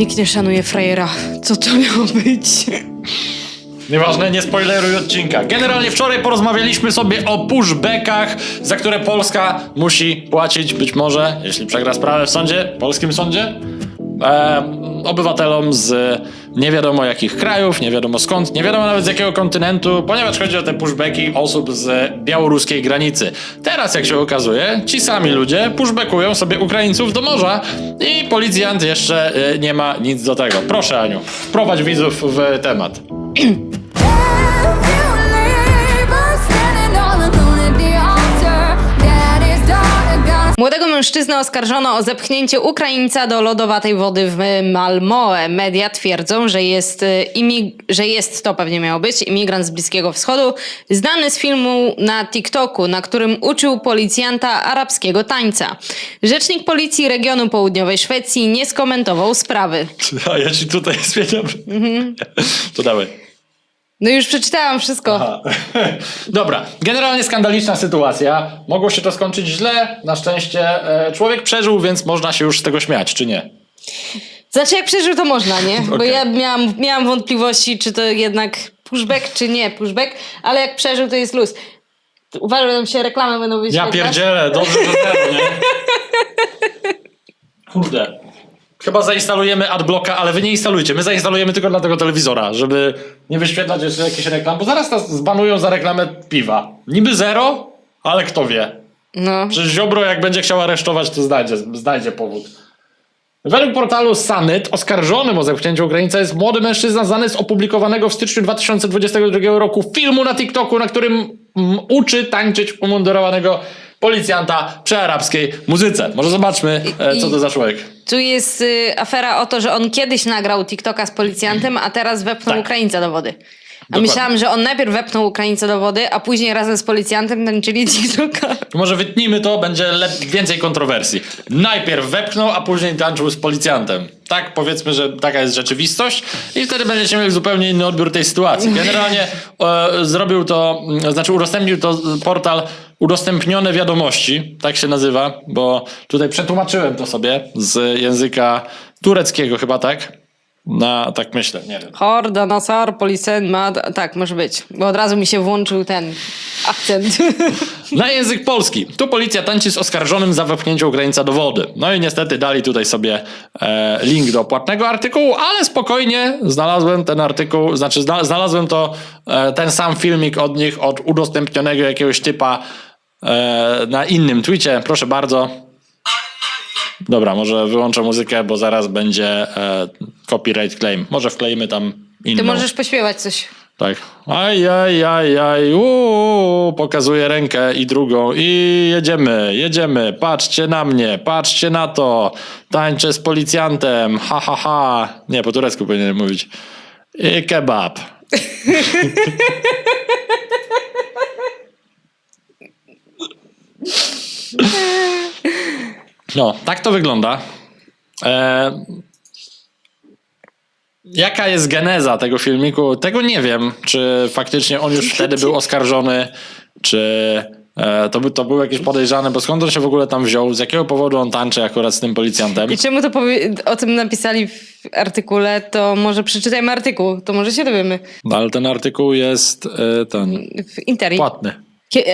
Nikt nie szanuje frajera. Co to miało być? Nieważne, nie spoileruj odcinka. Generalnie wczoraj porozmawialiśmy sobie o pushbackach, za które Polska musi płacić być może, jeśli przegra sprawę w sądzie, polskim sądzie, e, obywatelom z nie wiadomo jakich krajów, nie wiadomo skąd, nie wiadomo nawet z jakiego kontynentu, ponieważ chodzi o te pushbacki osób z białoruskiej granicy. Teraz, jak się okazuje, ci sami ludzie pushbackują sobie Ukraińców do morza i policjant jeszcze e, nie ma nic do tego. Proszę, Aniu, wprowadź widzów w temat. Młodego mężczyznę oskarżono o zepchnięcie Ukraińca do lodowatej wody w Malmoe. Media twierdzą, że jest, y, że jest to pewnie miało być imigrant z Bliskiego Wschodu, znany z filmu na TikToku, na którym uczył policjanta arabskiego tańca. Rzecznik policji regionu południowej Szwecji nie skomentował sprawy. A ja ci tutaj zmieniam. To dawaj. No już przeczytałam wszystko. Aha. Dobra, generalnie skandaliczna sytuacja. Mogło się to skończyć źle. Na szczęście e, człowiek przeżył, więc można się już z tego śmiać, czy nie? Znaczy jak przeżył to można, nie? Bo Okej. ja miałam, miałam wątpliwości, czy to jednak pushback, czy nie pushback, ale jak przeżył to jest luz. Uważam, że nam się reklamy będą Ja wyświetlać. pierdzielę, dobrze, że zero, nie? Kurde. Chyba zainstalujemy adblocka, ale wy nie instalujcie. My zainstalujemy tylko dla tego telewizora, żeby nie wyświetlać jeszcze jakichś reklam, bo zaraz nas zbanują za reklamę piwa. Niby zero, ale kto wie. No. Przecież Ziobro jak będzie chciał aresztować, to znajdzie, znajdzie powód. Według portalu Sanyt oskarżonym o zepchnięcie Ukraińca jest młody mężczyzna znany z opublikowanego w styczniu 2022 roku filmu na TikToku, na którym uczy tańczyć umundurowanego policjanta przy arabskiej muzyce. Może zobaczmy, e, co I- to za człowiek. Tu jest y, afera o to, że on kiedyś nagrał TikToka z policjantem, a teraz wepnął Tak. Ukraińca do wody. A Dokładnie. myślałam, że on najpierw wepnął Ukraińca do wody, a później razem z policjantem tańczyli TikToka. Może wytnijmy to, będzie więcej kontrowersji. Najpierw wepchnął, a później tańczył z policjantem. Tak, powiedzmy, że taka jest rzeczywistość i wtedy będziecie mieli zupełnie inny odbiór tej sytuacji. Generalnie e, zrobił to, mm, znaczy udostępnił to portal Udostępnione Wiadomości, tak się nazywa, bo tutaj przetłumaczyłem to sobie z języka tureckiego chyba, tak? Na, tak myślę, nie wiem. Horda, Nasar, Policen, ma... Tak, może być. Bo od razu mi się włączył ten akcent. Na język polski. Tu policja tańczy z oskarżonym za wepchnięcie Ukraińca do wody. No i niestety dali tutaj sobie e, link do płatnego artykułu, ale spokojnie znalazłem ten artykuł, znaczy zna, znalazłem to, e, ten sam filmik od nich, od udostępnionego jakiegoś typa e, na innym Twitcie. Proszę bardzo. Dobra, może wyłączę muzykę, bo zaraz będzie e, copyright claim. Może wkleimy tam inną. Ty możesz pośpiewać coś. Tak. Aj, aj, aj, aj, uuu, pokazuję rękę i drugą i jedziemy, jedziemy, patrzcie na mnie, patrzcie na to, tańczę z policjantem, ha, ha, ha. Nie, po turecku powinienem mówić. I kebab. No, tak to wygląda. E, Jaka jest geneza tego filmiku? Tego nie wiem, czy faktycznie on już wtedy był oskarżony, czy e, to, by, to był jakieś podejrzane, bo skąd on się w ogóle tam wziął, z jakiego powodu on tańczy akurat z tym policjantem. I czemu to powie- o tym napisali w artykule, to może przeczytajmy artykuł, to może się dowiemy. No, ale ten artykuł jest e, ten W Interi. płatny.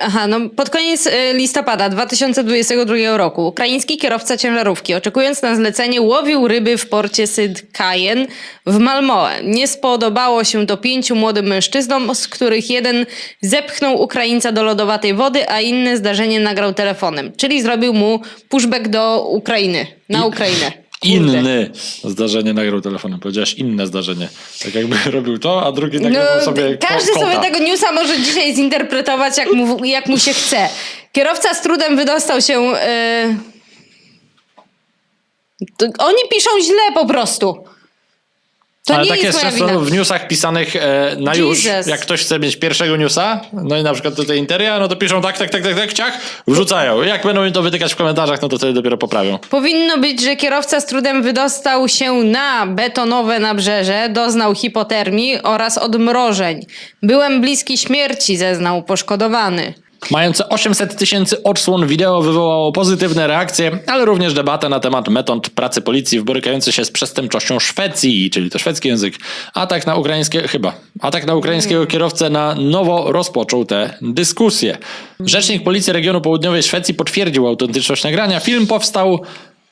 Aha, no pod koniec y, listopada 2022 roku ukraiński kierowca ciężarówki, oczekując na zlecenie, łowił ryby w porcie Sydkajen w Malmoe. Nie spodobało się to pięciu młodym mężczyznom, z których jeden zepchnął Ukraińca do lodowatej wody, a inne zdarzenie nagrał telefonem. Czyli zrobił mu pushback do Ukrainy, na Ukrainę. Inny zdarzenie nagrał telefonem. Powiedziałaś inne zdarzenie. Tak jakby robił to, a drugi tak No, sobie każdy ko- sobie kota. tego newsa może dzisiaj zinterpretować, jak mu, jak mu się chce. Kierowca z trudem wydostał się. Yy... Oni piszą źle po prostu. To Ale nie tak jest często wina. w newsach pisanych e, na już. Jesus. Jak ktoś chce mieć pierwszego newsa, no i na przykład tutaj Interia, no to piszą tak, tak, tak, tak, tak, ciach, wrzucają. Jak będą mi to wytykać w komentarzach, no to wtedy dopiero poprawią. Powinno być, że kierowca z trudem wydostał się na betonowe nabrzeże, doznał hipotermii oraz odmrożeń. Byłem bliski śmierci, zeznał poszkodowany. Mające 800 tysięcy odsłon wideo wywołało pozytywne reakcje, ale również debatę na temat metod pracy policji w borykającej się z przestępczością Szwecji, czyli to szwedzki język. Atak na ukraińskie, chyba, atak na ukraińskiego kierowcę na nowo rozpoczął tę dyskusję. Rzecznik Policji Regionu Południowej Szwecji potwierdził autentyczność nagrania. Film powstał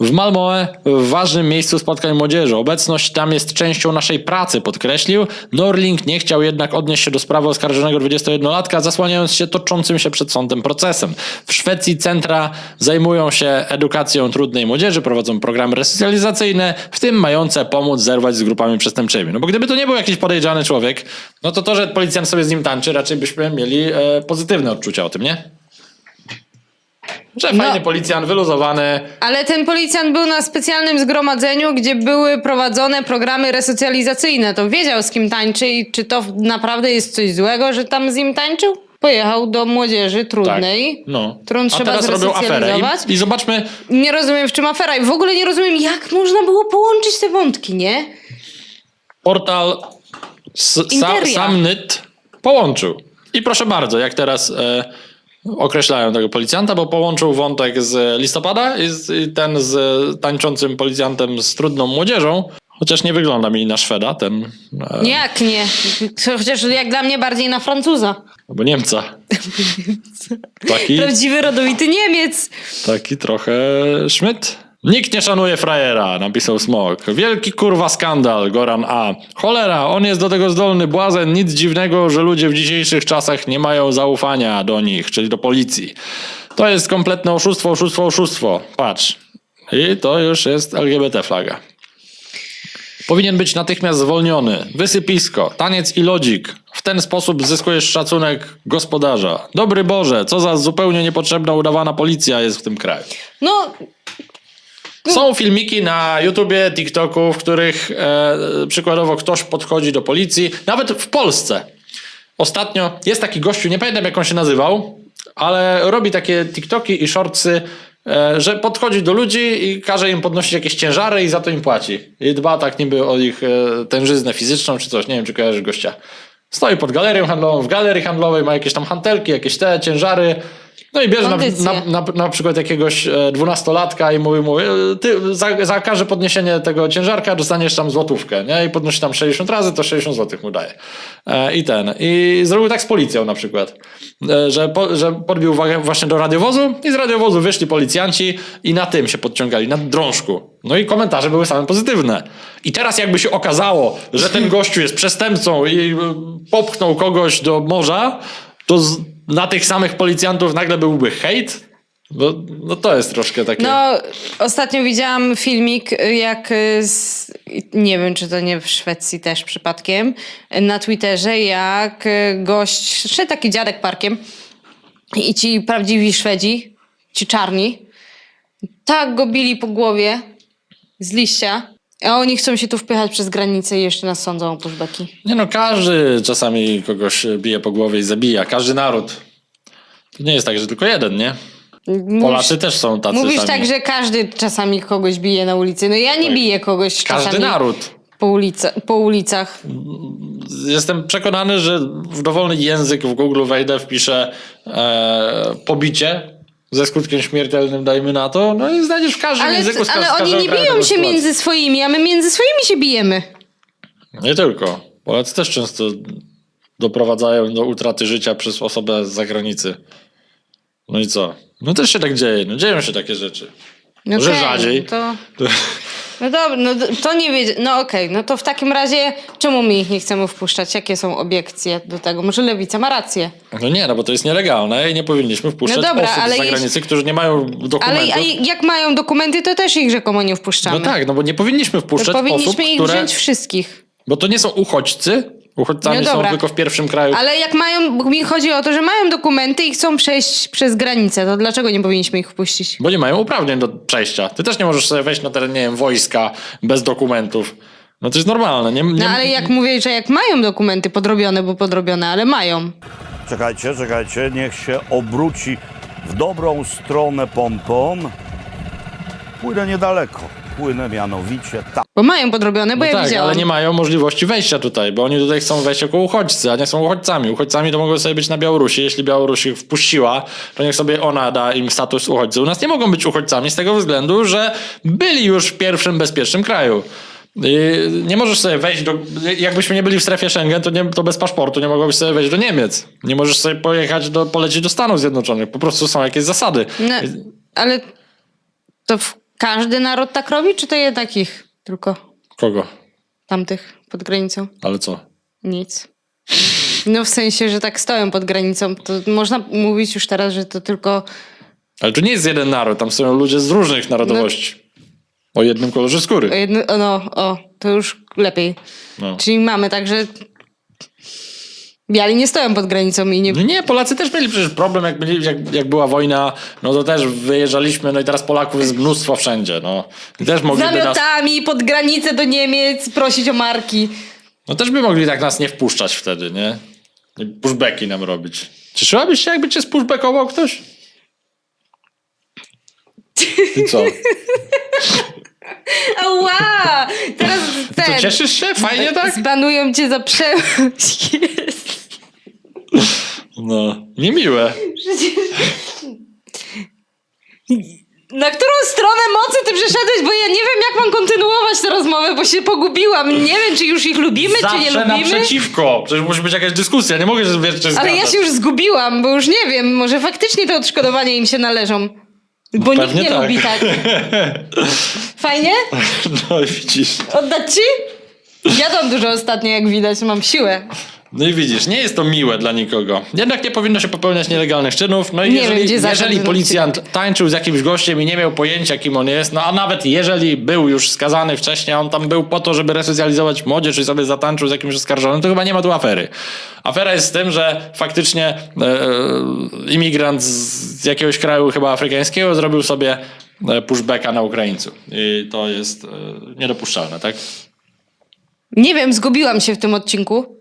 w Malmö, w ważnym miejscu spotkań młodzieży. Obecność tam jest częścią naszej pracy, podkreślił. Norling nie chciał jednak odnieść się do sprawy oskarżonego 21-latka, zasłaniając się toczącym się przed sądem procesem. W Szwecji centra zajmują się edukacją trudnej młodzieży, prowadzą programy resocjalizacyjne, w tym mające pomóc zerwać z grupami przestępczymi. No bo gdyby to nie był jakiś podejrzany człowiek, no to to, że policjant sobie z nim tańczy, raczej byśmy mieli e, pozytywne odczucia o tym, nie? Że No. fajny policjant, wyluzowany, Ale ten policjant był na specjalnym zgromadzeniu, gdzie były prowadzone programy resocjalizacyjne. To wiedział, z kim tańczy i czy to naprawdę jest coś złego, że tam z nim tańczył? Pojechał do młodzieży trudnej, Tak. No. którą A trzeba teraz robią aferę i, i zobaczmy, Nie rozumiem, w czym afera. I w ogóle nie rozumiem, jak można było połączyć te wątki, nie? portal Sa-. Samnyt połączył. I proszę bardzo, jak teraz e, określają tego policjanta, bo połączył wątek z listopada i, z, i ten z tańczącym policjantem z trudną młodzieżą. Chociaż nie wygląda mi na Szweda, ten. E, Jak nie? Chociaż jak dla mnie bardziej na Francuza. Albo Niemca. Taki, Prawdziwy rodowity Niemiec. taki trochę Schmidt. Nikt nie szanuje frajera, napisał Smok. Wielki kurwa skandal, Goran A. Cholera, on jest do tego zdolny błazen. Nic dziwnego, że ludzie w dzisiejszych czasach nie mają zaufania do nich, czyli do policji. To jest kompletne oszustwo, oszustwo, oszustwo. Patrz. I to już jest LGBT flaga. Powinien być natychmiast zwolniony. Wysypisko, taniec i lodzik. W ten sposób zyskujesz szacunek gospodarza. Dobry Boże, co za zupełnie niepotrzebna udawana policja jest w tym kraju. No, Są filmiki na YouTubie, TikToku, w których e, przykładowo ktoś podchodzi do policji, nawet w Polsce. Ostatnio jest taki gościu, nie pamiętam jak on się nazywał, ale robi takie TikToki i shortsy, e, że podchodzi do ludzi i każe im podnosić jakieś ciężary i za to im płaci. I dba tak niby o ich e, tężyznę fizyczną czy coś, nie wiem czy kojarzysz gościa. Stoi pod galerią handlową, w galerii handlowej ma jakieś tam hantelki, jakieś te ciężary. No i bierze na, na, na, na przykład jakiegoś e, dwunastolatka i mówi mu, e, ty za, za każde podniesienie tego ciężarka dostaniesz tam złotówkę, nie? I podnosi tam 60 razy, to 60 złotych mu daje. E, I ten. I zrobił tak z policją na przykład, e, że, po, że podbił uwagę właśnie do radiowozu i z radiowozu wyszli policjanci i na tym się podciągali, na drążku. No i komentarze były same pozytywne. I teraz jakby się okazało, że ten gościu jest przestępcą i e, popchnął kogoś do morza, to na tych samych policjantów nagle byłby hejt? No, no to jest troszkę takie... no, ostatnio widziałam filmik, jak y, z, nie wiem, czy to nie w Szwecji też przypadkiem, na Twitterze, jak y, gość, szedł taki dziadek parkiem i ci prawdziwi Szwedzi, ci czarni, tak go bili po głowie z liścia, a oni chcą się tu wpychać przez granicę i jeszcze nas sądzą o pushbacki. Nie no, każdy czasami kogoś bije po głowie i zabija. Każdy naród. To nie jest tak, że tylko jeden, nie? Polacy też są tacy Mówisz sami. tak, że każdy czasami kogoś bije na ulicy. No ja nie Tak. biję kogoś Każdy czasami naród. po, ulica, po ulicach. Jestem przekonany, że w dowolny język w Google wejdę, wpiszę e, pobicie ze skutkiem śmiertelnym, dajmy na to, no i znajdziesz w każdym Ale, języku z ale z oni nie biją się między swoimi, a my między swoimi się bijemy. Nie tylko. Polacy też często doprowadzają do utraty życia przez osobę z zagranicy. No i co? No też się tak dzieje. No dzieją się takie rzeczy. No Może okej, rzadziej. To, no dobra, no to nie wiedzie. No okej, no to w takim razie czemu my ich nie chcemy wpuszczać? Jakie są obiekcje do tego? Może lewica ma rację. No nie, no bo to jest nielegalne i nie powinniśmy wpuszczać No dobra, osób ale z zagranicy, którzy nie mają Ale dokumentów. a jak mają dokumenty, to też ich rzekomo nie wpuszczamy. No tak, no bo nie powinniśmy to wpuszczać powinniśmy osób, ich które... wziąć wszystkich. Bo to nie są uchodźcy. Uchodźcami No są tylko w pierwszym kraju. Ale jak mają, mi chodzi o to, że mają dokumenty i chcą przejść przez granicę, to dlaczego nie powinniśmy ich wpuścić? Bo nie mają uprawnień do przejścia. Ty też nie możesz sobie wejść na teren, nie wiem, wojska bez dokumentów. No to jest normalne. Nie, nie, No ale jak mówię, że jak mają dokumenty podrobione, bo podrobione, ale mają. Czekajcie, czekajcie, niech się obróci w dobrą stronę pompą. Płynę niedaleko. Płynę mianowicie tam. Bo mają podrobione, bo No ja tak, widziałam. ale nie mają możliwości wejścia tutaj, bo oni tutaj chcą wejść jako uchodźcy, a nie są uchodźcami. Uchodźcami to mogą sobie być na Białorusi. Jeśli Białoruś ich wpuściła, to niech sobie ona da im status uchodźcy. U nas nie mogą być uchodźcami z tego względu, że byli już w pierwszym bezpiecznym kraju. Nie możesz sobie wejść do. Jakbyśmy nie byli w strefie Schengen, to, nie, to bez paszportu nie mogłabyś sobie wejść do Niemiec. Nie możesz sobie pojechać do, polecieć do Stanów Zjednoczonych. Po prostu są jakieś zasady. No, ale to każdy naród tak robi, czy to jednak ich tylko Kogo? tamtych pod granicą? Ale co? Nic. No w sensie, że tak stoją pod granicą. To można mówić już teraz, że to tylko... Ale to nie jest jeden naród, tam są ludzie z różnych narodowości. O jednym kolorze skóry. Jedno, no, o, to już lepiej. No. Czyli mamy tak, że biali nie stoją pod granicą i nie... No nie, Polacy też mieli przecież problem, jak, byli, jak, jak była wojna, no to też wyjeżdżaliśmy, no i teraz Polaków jest mnóstwo wszędzie, no. I też Z mogliby nas, namiotami pod granicę do Niemiec prosić o marki. no też by mogli tak nas nie wpuszczać wtedy, nie? I pushbacki nam robić. Cieszyłabyś się, jakby cię spushbackował ktoś? I co? Ała! Teraz ten... cieszysz się? Fajnie tak? Zbanują cię za przemoc. No, niemiłe. Na którą stronę mocy ty przeszedłeś? Bo ja nie wiem, jak mam kontynuować tę rozmowę, bo się pogubiłam. Nie wiem, czy już ich lubimy, czy nie Zawsze lubimy. naprzeciwko. Przecież musi być jakaś dyskusja, nie mogę się wiesz, czy Ale ja się już zgubiłam, bo już nie wiem, może faktycznie te odszkodowania im się należą. Bo nikt Pewnie nie tak. lubi tak. Fajnie? No i widzisz. Oddać ci? Jadłam dużo ostatnio, jak widać, mam siłę. No i widzisz, nie jest to miłe dla nikogo. Jednak nie powinno się popełniać nielegalnych czynów. No i Nie jeżeli, wiem, gdzie jeżeli policjant tańczył z jakimś gościem i nie miał pojęcia, kim on jest, no a nawet jeżeli był już skazany wcześniej, a on tam był po to, żeby resocjalizować młodzież i sobie zatańczył z jakimś oskarżonym, to chyba nie ma tu afery. Afera jest z tym, że faktycznie e, e, imigrant z jakiegoś kraju chyba afrykańskiego zrobił sobie e, pushbacka na Ukraińców. I to jest e, niedopuszczalne, tak? Nie wiem, zgubiłam się w tym odcinku.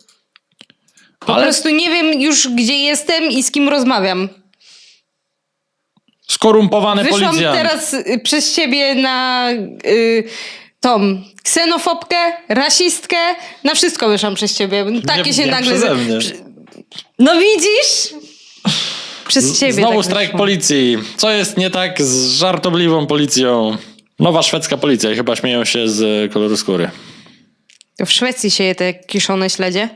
Po Ale prostu nie wiem już, gdzie jestem i z kim rozmawiam. skorumpowany Wyszłam policjant. teraz y, przez ciebie na y, tą ksenofobkę, rasistkę, na wszystko wyszłam przez ciebie. Takie Nie- się nie nagle... przeze mnie. No widzisz? Przez ciebie Znowu tak strajk wyszło. policji. Co jest nie tak z żartobliwą policją? Nowa szwedzka policja i chyba śmieją się z koloru skóry. W Szwecji się je te kiszone śledzie.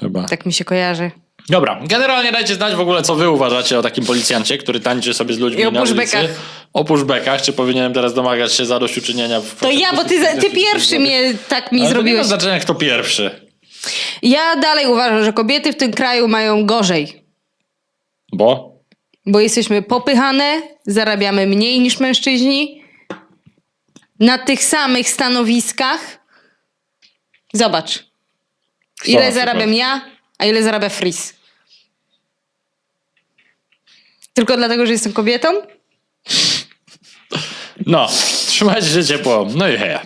Chyba. Tak mi się kojarzy. Dobra, generalnie dajcie znać w ogóle, co wy uważacie o takim policjancie, który tańczy sobie z ludźmi I o na ulicy. O pushbackach. Czy powinienem teraz domagać się zadośćuczynienia? W To ja, bo ty, za- ty pierwszy mnie tak mi Ale to nie ma zrobiłeś. znaczenia, kto pierwszy. Ja dalej uważam, że kobiety w tym kraju mają gorzej. Bo? Bo jesteśmy popychane, zarabiamy mniej niż mężczyźni. Na tych samych stanowiskach. Zobacz. Kto Ile na przykład? zarabiam ja, a ile zarabia Fris. Tylko dlatego, że jestem kobietą? No, trzymajcie się ciepło. No i hej.